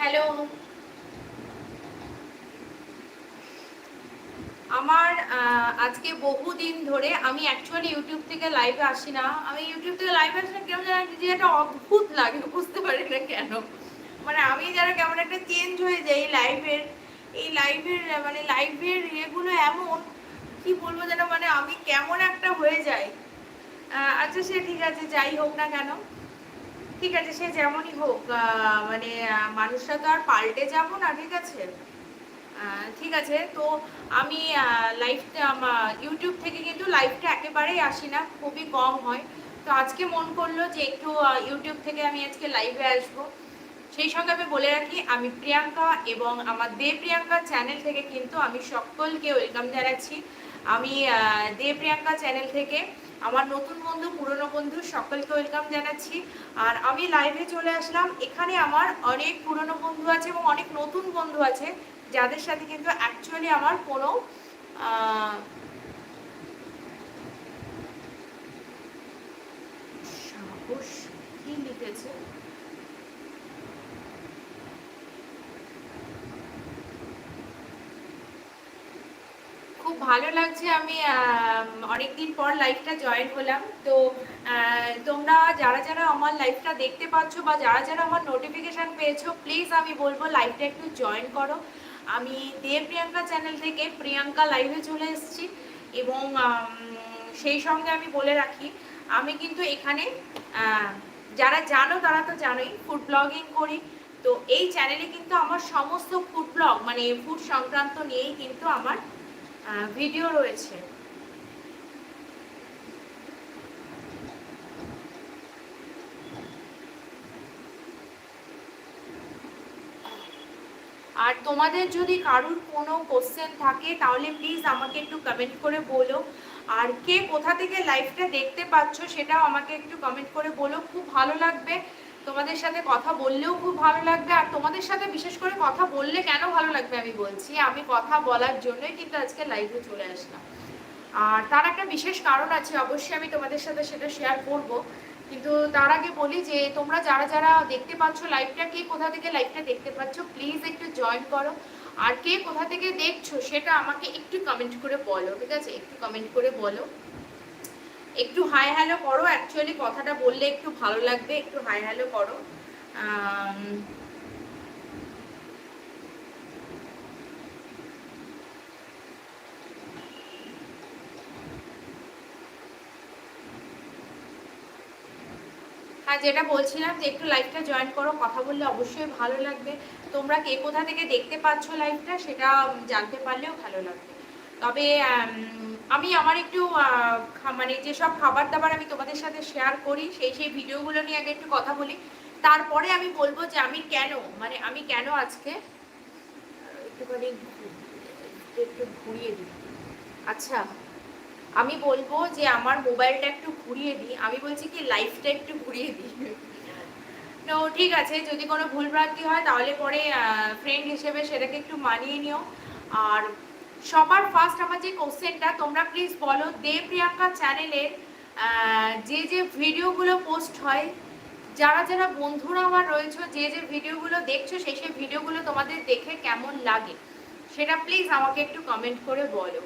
Hello. আমার আজকে বহুদিন ধরে আমি অ্যাকচুয়ালি ইউটিউব থেকে লাইভে আসি না। আমি ইউটিউব থেকে লাইভে আসি না কেমন যেন যে একটা অদ্ভুত লাগে, বুঝতে পারি না কেন। মানে আমি যারা কেমন একটা চেঞ্জ হয়ে যাই লাইভের এই লাইভের মানে লাইভের ইয়েগুলো এমন, কি বলব যেন মানে আমি কেমন একটা হয়ে যাই। আচ্ছা সে ঠিক আছে, যাই হোক না কেন। ঠিক আছে, সে যেমনই হোক মানে মানুষরা তো আর পাল্টে যাব না, ঠিক আছে? ঠিক আছে, তো আমি লাইভটা ইউটিউব থেকে কিন্তু লাইভটা একেবারেই আসি না, খুবই কম হয়। তো আজকে মন করল যে একটু ইউটিউব থেকে আমি আজকে লাইভে আসব। সেই সঙ্গে আমি বলে রাখি, আমি প্রিয়াঙ্কা এবং আমার দে প্রিয়াঙ্কা চ্যানেল থেকে কিন্তু আমি সকলকে ওয়েলকাম জানাচ্ছি। আমি দে প্রিয়াঙ্কা চ্যানেল থেকে আমার নতুন বন্ধু, পুরনো বন্ধু, সকলকে ওয়েলকাম জানাচ্ছি। আর আমি লাইভে চলে আসলাম। এখানে আমার অনেক পুরনো বন্ধু আছে এবং অনেক নতুন বন্ধু আছে, যাদের সাথে কিন্তু অ্যাকচুয়ালি আমার কোনো আহ, সাহস কি লিখেছে খুব ভালো লাগছে, আমি অনেকদিন পর লাইভটা জয়েন হলাম। তো তোমরা যারা যারা আমার লাইভটা দেখতে পাচ্ছ বা যারা যারা আমার নোটিফিকেশন পেয়েছ প্লিজ আমি বলব লাইভটা একটু জয়েন করো। আমি দেব প্রিয়াঙ্কা চ্যানেল থেকে প্রিয়াঙ্কা লাইভে চলে এসেছি এবং সেই সঙ্গে আমি বলে রাখি, আমি কিন্তু এখানে যারা জানো তারা তো জানোই ফুড ব্লগিং করি। তো এই চ্যানেলে কিন্তু আমার সমস্ত ফুড ব্লগ মানে ফুড সংক্রান্ত নিয়েই কিন্তু আমার ভিডিও রয়েছে। আর তোমাদের যদি কারুর কোনো কোশ্চেন থাকে, তাহলে প্লিজ আমাকে একটু কমেন্ট করে বলো। আর কে কোথা থেকে লাইভটা দেখতে পাচ্ছ, সেটাও আমাকে একটু কমেন্ট করে বলো। খুব ভালো লাগবে। তোমাদের সাথে কথা বললেও খুব ভালো লাগবে, আর তোমাদের সাথে বিশেষ করে কথা বললে কেন ভালো লাগবে আমি বলছি, আমি কথা বলার জন্যই কিন্তু আজকে লাইভে চলে আসলাম। আর তার একটা বিশেষ কারণ আছে, অবশ্যই আমি তোমাদের সাথে সেটা শেয়ার করব। কিন্তু তার আগে বলি যে, তোমরা যারা যারা দেখতে পাচ্ছ লাইভটা কে কোথা থেকে লাইভটা দেখতে পাচ্ছ প্লিজ একটু জয়েন করো। আর কে কোথা থেকে দেখছ, সেটা আমাকে একটু কমেন্ট করে বলো, ঠিক আছে? একটু কমেন্ট করে বলো। একটু হাই হ্যালো করো অ্যাকচুয়ালি কথাটা বললে একটু ভালো লাগবে, একটু হাই হ্যালো করো। হ্যাঁ যেটা বলছিলাম যে একটু লাইভটা জয়েন করো, কথা বললে অবশ্যই ভালো লাগবে। তোমরা কে কোথা থেকে দেখতে পাচ্ছ লাইভটা সেটা জানতে পারলেও ভালো লাগবে। তবে আম, আমি আমার একটু মানে যেসব খাবার দাবার আমি তোমাদের সাথে শেয়ার করি সেই সেই ভিডিওগুলো নিয়ে আগে একটু কথা বলি। তারপরে আমি বলব যে আমি কেন মানে আমি কেন আজকে একটুখানি একটু ঘুরিয়ে দিই। আচ্ছা আমি বলব যে আমার মোবাইলটা একটু ঘুরিয়ে দিই। আমি বলছি কি লাইফটা একটু ঘুরিয়ে দিই। তো ঠিক আছে যদি কোনো ভুলভ্রান্তি হয় তাহলে পরে ফ্রেন্ড হিসেবে সেটাকে একটু মানিয়ে নিও। আর সবার ফার্স্ট আমার যে কোশ্চেনটা তোমরা প্লিজ বলো দে প্রিয়াঙ্কা চ্যানেলের যে যে ভিডিওগুলো পোস্ট হয়, যারা যারা বন্ধুরা আমার রয়েছে, যে যে ভিডিওগুলো দেখছ, সেই সেই ভিডিওগুলো তোমাদের দেখে কেমন লাগে, সেটা প্লিজ আমাকে একটু কমেন্ট করে বলো।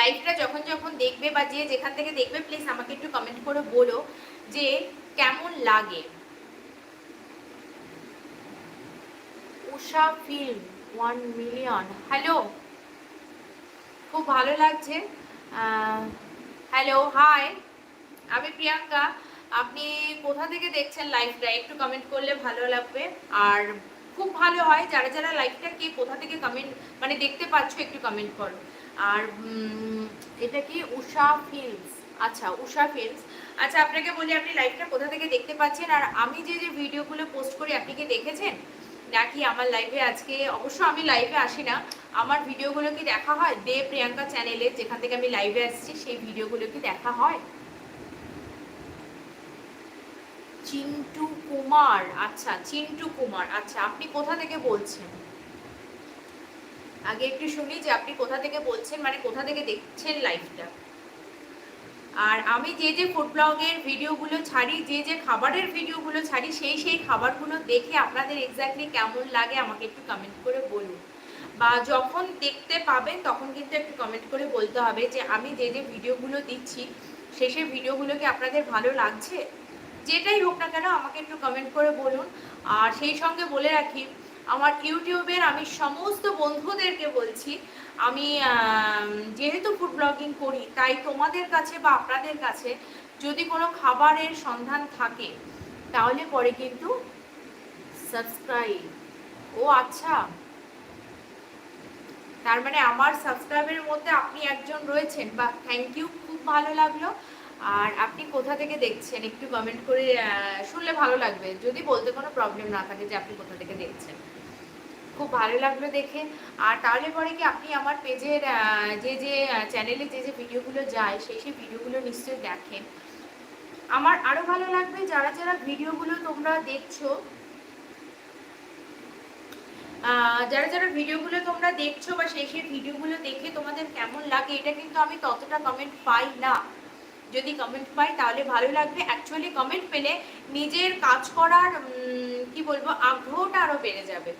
লাইভটা যখন যখন দেখবে বা যে যেখান থেকে দেখবে প্লিজ আমাকে একটু কমেন্ট করে বলো যে কেমন লাগে। Usha film one million hello খুব ভালো লাগছে। হ্যালো হাই আমি প্রিয়াঙ্কা। আপনি কোথা থেকে দেখছেন লাইভটা একটু কমেন্ট করলে ভালো লাগবে। আর খুব ভালো হয়, যারা যারা লাইভটা কে কোথা থেকে কমেন্ট মানে দেখতে পাচ্ছ, একটু কমেন্ট করো। আর এটা কি উষা ফিল্মস আচ্ছা উষা ফিল্মস আচ্ছা আপনাকে বলি, আপনি লাইভটা কোথা থেকে দেখতে পাচ্ছেন? আর আমি যে যে ভিডিওগুলো পোস্ট করি, আপনি কি দেখেছেন? নাকি আমার লাইভে আজকে অবশ্য আমি লাইভে আসি না। আমার ভিডিওগুলো কি দেখা হয়? দে প্রিয়াঙ্কা চ্যানেলে যেখান থেকে আমি লাইভে আসছি, সেই ভিডিওগুলো কি দেখা হয়? চিন্টু কুমার। আচ্ছা চিন্টু কুমার। আচ্ছা আপনি কোথা থেকে বলছেন? আগে একটু শুনি যে আপনি কোথা থেকে বলছেন? মানে কোথা থেকে দেখছেন লাইভটা আর আমি যে যে ফুড ব্লগের ভিডিওগুলো ছাড়ি, যে যে খাবারের ভিডিওগুলো ছাড়ি, সেই সেই খাবারগুলো দেখে আপনাদের এক্স্যাক্টলি কেমন লাগে আমাকে একটু কমেন্ট করে বলুন। বা যখন দেখতে পাবেন, তখন কিন্তু একটু কমেন্ট করে বলতে হবে যে আমি যে যে ভিডিওগুলো দিচ্ছি, সেই সেই ভিডিওগুলোকে আপনাদের ভালো লাগছে? যেটাই হোক না কেন আমাকে একটু কমেন্ট করে বলুন। আর সেই সঙ্গে বলে রাখি, আমার ইউটিউবের আমি সমস্ত বন্ধুদেরকে বলছি আমি যেহেতু ফুড ব্লগিং করি, তাই তোমাদের কাছে বা আপনাদের কাছে যদি কোনো খাবারের সন্ধান থাকে, তাহলে পরে কিন্তু সাবস্ক্রাইব ও আচ্ছা। তার মানে আমার সাবস্ক্রাইবের মধ্যে আপনি একজন রয়েছেন, বা থ্যাংক ইউ খুব ভালো লাগল। আর আপনি কোথা থেকে দেখছেন? একটু কমেন্ট করে শুনলে ভালো লাগবে। যদি বলতে কোনো প্রবলেম না থাকে যে আপনি কোথা থেকে দেখছেন। খুব ভালো লাগল দেখে। আর তাহলে পরে কি আপনি আমার পেজের যে যে চ্যানেলে যে যে ভিডিওগুলো যায়, সেই সেই ভিডিওগুলো নিশ্চয়ই দেখেন। আমার আরও ভালো লাগবে যারা যারা ভিডিওগুলো তোমরা দেখছ যারা যারা ভিডিওগুলো তোমরা দেখছ বা সেই সেই ভিডিওগুলো দেখে তোমাদের কেমন লাগে, এটা কিন্তু আমি ততটা কমেন্ট পাই না। যদি কমেন্ট পাই তাহলে ভালো লাগবে। অ্যাকচুয়ালি কমেন্ট পেলে নিজের কাজ করার কি বলব, আগ্রহটা আরও বেড়ে যাবে।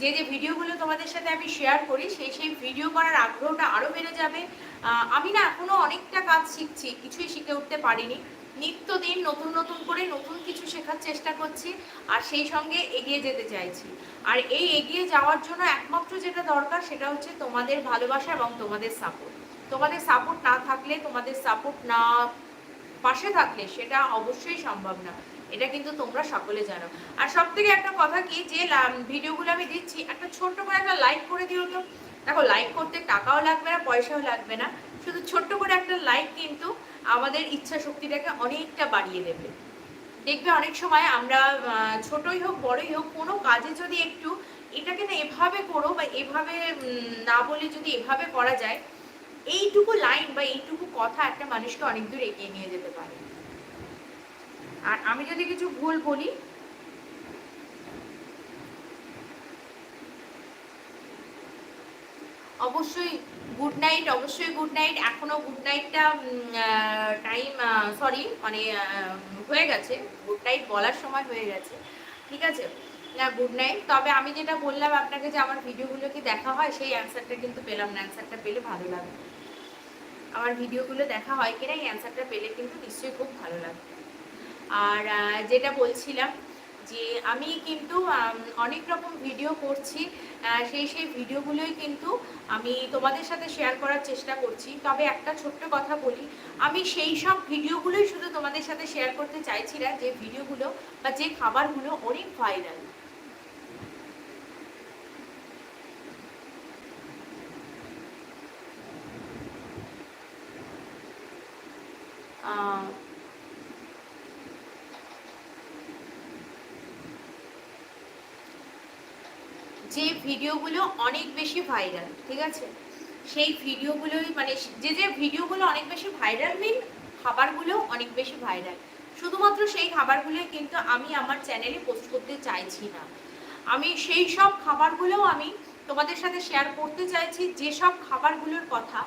যে যে ভিডিওগুলো তোমাদের সাথে আমি শেয়ার করি, সেই সেই ভিডিও করার আগ্রহটা আরও বেড়ে যাবে। আমি না এখনও অনেকটা কাজ শিখছি, কিছুই শিখে উঠতে পারিনি। নিত্যদিন নতুন নতুন করে নতুন কিছু শেখার চেষ্টা করছি আর সেই সঙ্গে এগিয়ে যেতে চাইছি। আর এই এগিয়ে যাওয়ার জন্য একমাত্র যেটা দরকার সেটা হচ্ছে তোমাদের ভালোবাসা এবং তোমাদের সাপোর্ট তোমাদের সাপোর্ট না থাকলে, তোমাদের সাপোর্ট না, পাশে থাকলে সেটা অবশ্যই সম্ভব না। এটা কিন্তু তোমরা সকলে জানো। আর সব থেকে একটা কথা কি, যে ভিডিওগুলো আমি দিচ্ছি, একটা ছোট্ট করে একটা লাইক করে দিও তো। দেখো লাইক করতে টাকাও লাগবে না, পয়সাও লাগবে না। শুধু ছোট্ট করে একটা লাইক কিন্তু আমাদের ইচ্ছা শক্তিটাকে অনেকটা বাড়িয়ে দেবে। দেখবে অনেক সময় আমরা ছোটই হোক, বড়ই হোক, কোনো কাজে যদি একটু এটাকে না এভাবে করো বা এভাবে না বলে যদি এভাবে করা যায়, এইটুকু লাইন বা এইটুকু কথা একটা মানুষকে অনেক দূর এগিয়ে নিয়ে যেতে পারে। আর আমি যদি কিছু ভুল বলি, অবশ্যই গুড নাইট অবশ্যই গুড নাইট এখনও গুড নাইটটা টাইম সরি মানে হয়ে গেছে। গুড নাইট বলার সময় হয়ে গেছে। ঠিক আছে? না গুড নাইট তবে আমি যেটা বললাম আপনাকে যে আমার ভিডিওগুলো কি দেখা হয়, সেই অ্যান্সারটা কিন্তু পেলাম না। অ্যান্সারটা পেলে ভালো লাগে। আমার ভিডিওগুলো দেখা হয় কিনা, এই অ্যান্সারটা পেলে কিন্তু নিশ্চয়ই খুব ভালো লাগবে। আর যেটা বলছিলাম যে আমি কিন্তু অনেক রকম ভিডিও করছি সেই সেই ভিডিওগুলোই কিন্তু আমি তোমাদের সাথে শেয়ার করার চেষ্টা করছি। তবে একটা ছোট্ট কথা বলি, আমি সেই সব ভিডিওগুলোই শুধু তোমাদের সাথে শেয়ার করতে চাইছি না, যে ভিডিওগুলো বা যে খাবারগুলো অনেক ভাইরাল যে ভিডিওগুলো অনেক বেশি ভাইরাল ঠিক আছে? সেই ভিডিওগুলোই মানে যে যে ভিডিওগুলো অনেক বেশি ভাইরাল মিন খাবারগুলো অনেক বেশি ভাইরাল শুধুমাত্র সেই খাবারগুলোই কিন্তু আমি আমার চ্যানেলে পোস্ট করতে চাইছি না। আমি সেই সব খাবারগুলোও আমি তোমাদের সাথে শেয়ার করতে চাইছি যেসব খাবারগুলোর কথা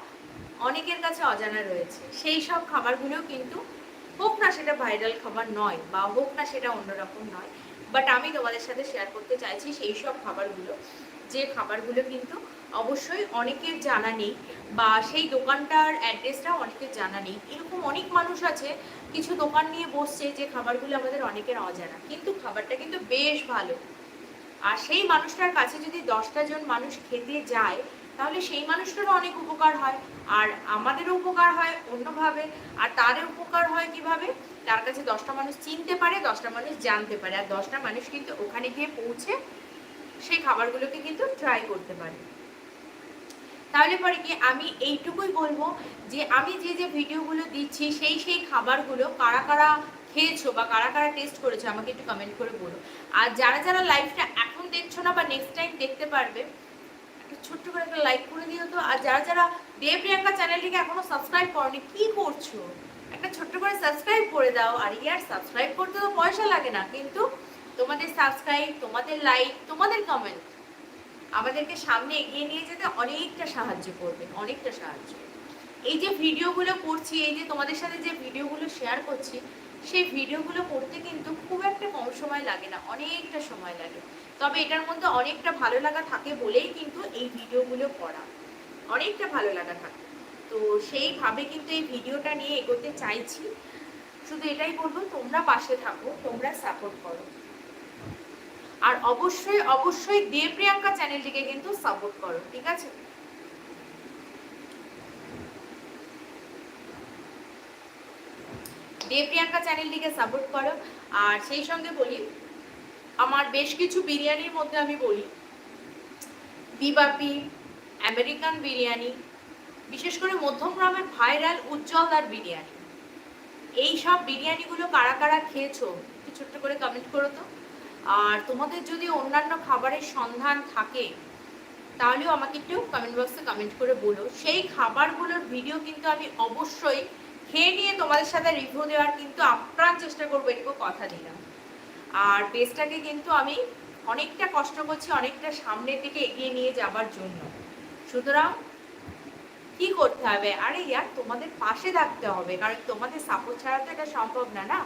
অনেকের কাছে অজানা রয়েছে। সেই সব খাবারগুলোও কিন্তু হোক না সেটা ভাইরাল খাবার নয় বা হোক না সেটা অন্যরকম নয়। বাট আমি তোমাদের সাথে শেয়ার করতে চাইছি সেই সব খাবারগুলো। যে খাবারগুলো কিন্তু অবশ্যই অনেকের জানা নেই বা সেই দোকানটার অ্যাড্রেসটা অনেকের জানা নেই। এরকম অনেক মানুষ আছে, কিছু দোকান নিয়ে বসছে যে খাবারগুলো আমাদের অনেকের অজানা। কিন্তু খাবারটা কিন্তু বেশ ভালো। আর সেই মানুষটার কাছে যদি দশটা জন মানুষ খেতে যায়, তাহলে সেই মানুষটারও অনেক উপকার হয়। আর আমাদেরও উপকার হয় অন্যভাবে। আর তারও উপকার হয় কীভাবে? তার কাছে দশটা মানুষ চিনতে পারে, দশটা মানুষ জানতে পারে। আর দশটা মানুষ কিন্তু ওখানে গিয়ে পৌঁছে সেই খাবারগুলোকে কিন্তু ট্রাই করতে পারে। তাহলে পরে কি আমি এইটুকুই বলব যে আমি যে যে ভিডিওগুলো দিচ্ছি, সেই সেই খাবারগুলো কারা কারা খেয়েছো বা কারা কারা টেস্ট করেছ আমাকে একটু কমেন্ট করে বলো। আর যারা যারা লাইভটা এখন দেখছ না বা নেক্সট টাইম দেখতে পারবে, একটা ছোট্ট করে একটা লাইক করে দিও তো। আর যারা যারা দেব প্রিয়াঙ্কা চ্যানেলটিকে এখনও সাবস্ক্রাইব করনি, কি করছ? একটা ছোট্ট করে সাবস্ক্রাইব করে দাও। আর ইয়ার সাবস্ক্রাইব করতে তো পয়সা লাগে না, কিন্তু তোমাদের সাবস্ক্রাইব তোমাদের লাইক তোমাদের কমেন্ট আমাদেরকে সামনে এগিয়ে নিয়ে যেতে অনেকটা সাহায্য করবে, অনেকটা সাহায্য। এই যে ভিডিওগুলো করছি, এই যে তোমাদের সাথে যে ভিডিওগুলো শেয়ার করছি, সেই ভিডিওগুলো করতে কিন্তু খুব একটা কম সময় লাগে না, অনেকটা সময় লাগে। তবে এটার মধ্যে অনেকটা ভালো লাগা থাকে বলেই কিন্তু এই ভিডিওগুলো করা। অনেকটা ভালো লাগা থাকে। তো সেইভাবে কিন্তু এই ভিডিওটা নিয়ে এগোতে চাইছি। শুধু এটাই বলব, তোমরা পাশে থাকো, তোমরা সাপোর্ট করো। আর অবশ্যই অবশ্যই দেব প্রিয়াঙ্কা চ্যানেলটিকে কিন্তু সাপোর্ট করো, ঠিক আছে? দেব প্রিয়াঙ্কা চ্যানেলটিকে সাপোর্ট করো। আর সেই সঙ্গে বলি, আমার বেশ কিছু বিরিয়ানির মধ্যে আমি বলি, বিবাপি, আমেরিকান বিরিয়ানি বিশেষ করে মধ্যম গ্রামের ভাইরাল আর বিরিয়ানি। এই সব বিরিয়ানিগুলো কারা কারা খেয়েছো, একটু ছোট্ট করে কমেন্ট করো তো। আর তোমাদের যদি অন্যান্য খাবারের সন্ধান থাকে, তাহলেও আমাকে একটু কমেন্ট বক্সে কমেন্ট করে বলো। সেই খাবারগুলোর ভিডিও কিন্তু আমি অবশ্যই খেয়ে নিয়ে তোমাদের সাথে রিভিউ দেওয়ার কিন্তু আপ্রাণ চেষ্টা করব, এটুকু কথা দিলাম। আর পেজটাকে কিন্তু আমি অনেকটা কষ্ট করছি, অনেকটা সামনের দিকে এগিয়ে নিয়ে যাবার জন্য। সুতরাং কি করতে হবে? আরে ইয়ার তোমাদের পাশে থাকতে হবে, কারণ তোমাদের সাপোর্ট ছাড়া তো এটা সম্ভব না না?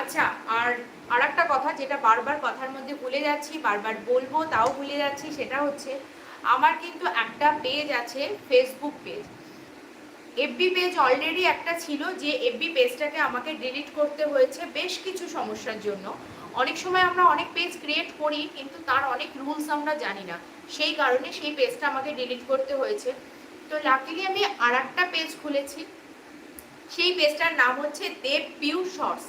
আচ্ছা আর আর একটা কথা যেটা বারবার কথার মধ্যে ভুলে যাচ্ছি, বারবার বলব, তাও ভুলে যাচ্ছি, সেটা হচ্ছে, আমার কিন্তু একটা পেজ আছে Facebook page FB page already একটা ছিল যে এফবি পেজটাকে আমাকে ডিলিট করতে হয়েছে বেশ কিছু সমস্যার জন্য। অনেক সময় আমরা অনেক পেজ ক্রিয়েট করি, কিন্তু তার অনেক রুলস আমরা জানি না। সেই কারণে সেই পেজটা আমাকে ডিলিট করতে হয়েছে। তো লাকিলি আমি আর একটা পেজ খুলেছি। সেই পেজটার নাম হচ্ছে দেব পিউ শর্টস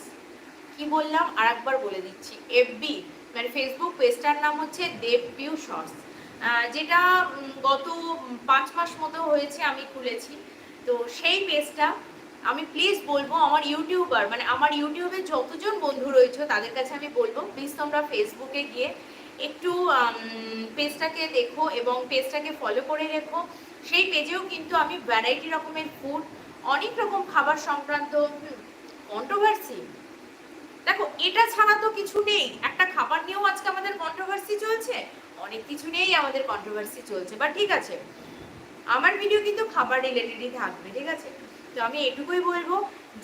কি বললাম? আর একবার বলে দিচ্ছি। এফবি মানে ফেসবুক পেজটার নাম হচ্ছে দেব পিউ শর্টস যেটা গত পাঁচ মাস মতো হয়েছে আমি খুলেছি। তো সেই পেজটা আমি প্লিজ বলব আমার ইউটিউবার মানে আমার ইউটিউবে যতজন বন্ধু রয়েছে তাদের কাছে আমি বলব প্লিজ তোমরা ফেসবুকে গিয়ে একটু পেজটাকে দেখো এবং পেজটাকে ফলো করে রেখো। সেই পেজেও কিন্তু আমি ভ্যারাইটি রকমের ফুড অনেক রকম খাবার সংক্রান্ত কন্ট্রোভার্সি দেখো, এটা ছাড়া তো কিছু নেই। একটা খাবার নিয়েও আজকে আমাদের কন্ট্রোভার্সি চলছে, অনেক কিছু নিয়েই আমাদের কন্ট্রোভার্সি চলছে বা ঠিক আছে। আমার ভিডিও কিন্তু খাবার রিলেটেডই থাকবে, ঠিক আছে? তো আমি এটুকুই বলব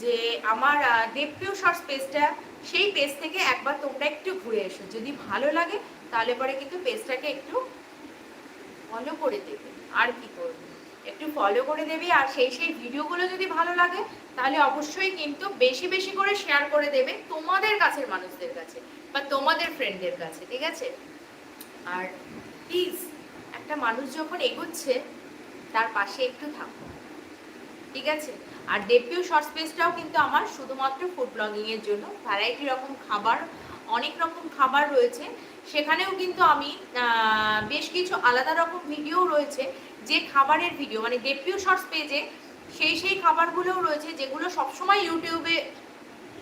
যে আমার দেবপ্রিয় শর্টস পেজটা সেই পেজ থেকে একবার তোমরা একটু ঘুরে এসো। যদি ভালো লাগে, তাহলে পরে কিন্তু পেজটাকে একটু ফলো করে দেবে। আর কি করবে? একটু ফলো করে দেবে, আর সেই সেই ভিডিওগুলো যদি ভালো লাগে, তাহলে অবশ্যই কিন্তু বেশি বেশি করে শেয়ার করে দেবে তোমাদের কাছের মানুষদের কাছে বা তোমাদের ফ্রেন্ডদের কাছে, ঠিক আছে? আর প্লিজ একটা মানুষ যখন এগোচ্ছে তার পাশে একটু থাকো। ঠিক আছে? আর ডেপিউ শর্ট স্পেসটাও কিন্তু আমার শুধুমাত্র ফুড ব্লগিংয়ের জন্য। ভ্যারাইটি রকম খাবার, অনেক রকম খাবার রয়েছে। সেখানেও কিন্তু আমি বেশ কিছু আলাদা রকম ভিডিও রয়েছে, যে খাবারের ভিডিও মানে ডেপিউ শর্টস পেজে সেই সেই খাবারগুলোও রয়েছে, যেগুলো সবসময় ইউটিউবে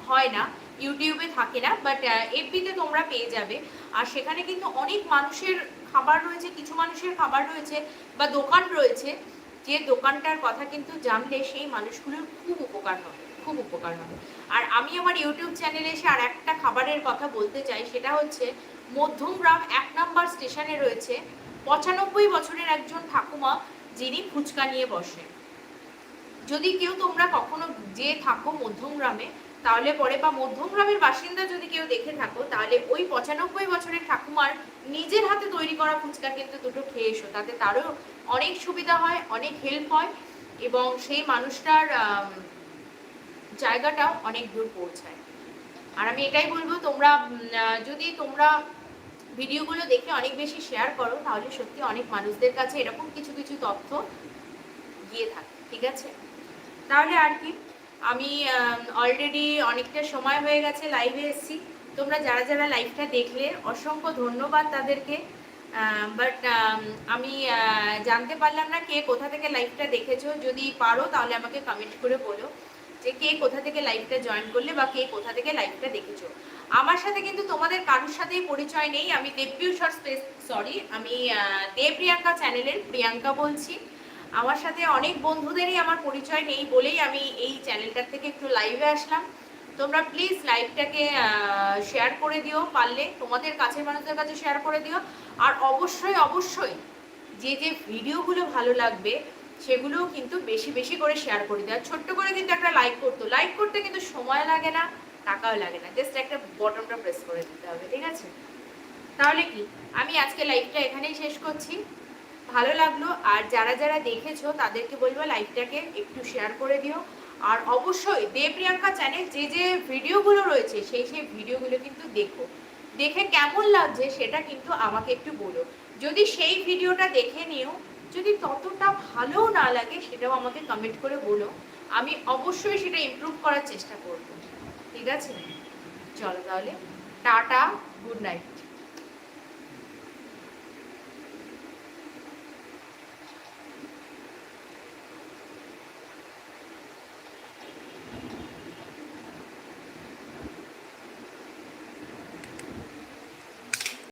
হয় না ইউটিউবে থাকে না বাট এফবিতে তোমরা পেয়ে যাবে। আর সেখানে কিন্তু অনেক মানুষের খাবার রয়েছে, কিছু মানুষের খাবার রয়েছে বা দোকান রয়েছে, যে দোকানটার কথা কিন্তু জানলে সেই মানুষগুলোর খুব উপকার হবে, খুব উপকার হবে। আর আমি আমার ইউটিউব চ্যানেলে এসে আর একটা খাবারের কথা বলতে চাই, সেটা হচ্ছে মধ্যমগ্রাম এক নম্বর স্টেশনে রয়েছে পঁচানব্বই বছরের একজন ঠাকুমা, যিনি ফুচকা নিয়ে বসেন যদি কেউ তোমরা কখনো যে থাকো মধ্যমগ্রামে তাহলে পরে বা মধ্যমগ্রামের বাসিন্দা যদি কেউ দেখে থাকো, তাহলে ওই পঁচানব্বই বছরের ঠাকুমার নিজের হাতে তৈরি করা ফুচকা কিন্তু দুটো খেয়ে এসো। তাতে তারও অনেক সুবিধা হয়, অনেক হেল্প হয় এবং সেই মানুষটার জায়গাটাও অনেক দূর পৌঁছায়। আর আমি এটাই বলব, তোমরা যদি তোমরা ভিডিওগুলো দেখে অনেক বেশি শেয়ার করো, তাহলে সত্যি অনেক মানুষদের কাছে এরকম কিছু কিছু তথ্য গিয়ে থাকে। ঠিক আছে? তাহলে আর কি? আমি অলরেডি অনেকটা সময় হয়ে গেছে লাইভে এসেছি। তোমরা যারা যারা লাইভটা দেখলে, অসংখ্য ধন্যবাদ তাদেরকে। বাট আমি জানতে পারলাম না কে কোথা থেকে লাইভটা দেখেছ। যদি পারো তাহলে আমাকে কমেন্ট করে বলো যে কে কোথা থেকে লাইভটা জয়েন করলে বা কে কোথা থেকে লাইভটা দেখেছ। আমার সাথে কিন্তু তোমাদের কারোর সাথেই পরিচয় নেই। আমি শর্ট স্পেস সরি আমি দেব প্রিয়াঙ্কা চ্যানেলের প্রিয়াঙ্কা বলছি। আমার সাথে অনেক বন্ধুদেরই আমার পরিচয় নেই বলেই আমি এই চ্যানেলটার থেকে একটু লাইভে আসলাম। তোমরা প্লিজ লাইভটাকে শেয়ার করে দিও পারলে, তোমাদের কাছের মানুষদের কাছে শেয়ার করে দিও। আর অবশ্যই অবশ্যই যে যে ভিডিওগুলো ভালো লাগবে, সেগুলোও কিন্তু বেশি বেশি করে শেয়ার করে দেওয়া ছোট্ট করে কিন্তু একটা লাইক করতো। লাইক করতে কিন্তু সময় লাগে না, টাকাও লাগে না। জাস্ট একটা বটনটা প্রেস করে দিতে হবে, ঠিক আছে? তাহলে কি? আমি আজকে লাইভটা এখানেই শেষ করছি। ভালো লাগল। আর যারা যারা দেখেছ, তাদেরকে বলব লাইভটাকে একটু শেয়ার করে দিও। আর অবশ্যই দেব প্রিয়াঙ্কা চ্যানেল যে যে ভিডিওগুলো রয়েছে, সেই সেই ভিডিওগুলো কিন্তু দেখো। দেখে কেমন লাগছে সেটা কিন্তু আমাকে একটু বলো। যদি সেই ভিডিওটা দেখে নিও, যদি ততটা ভালোও না লাগে সেটাও আমাকে কমেন্ট করে বলো। আমি অবশ্যই সেটা ইমপ্রুভ করার চেষ্টা করব। ঠিক আছে? চলো তাহলে, টাটা গুড নাইট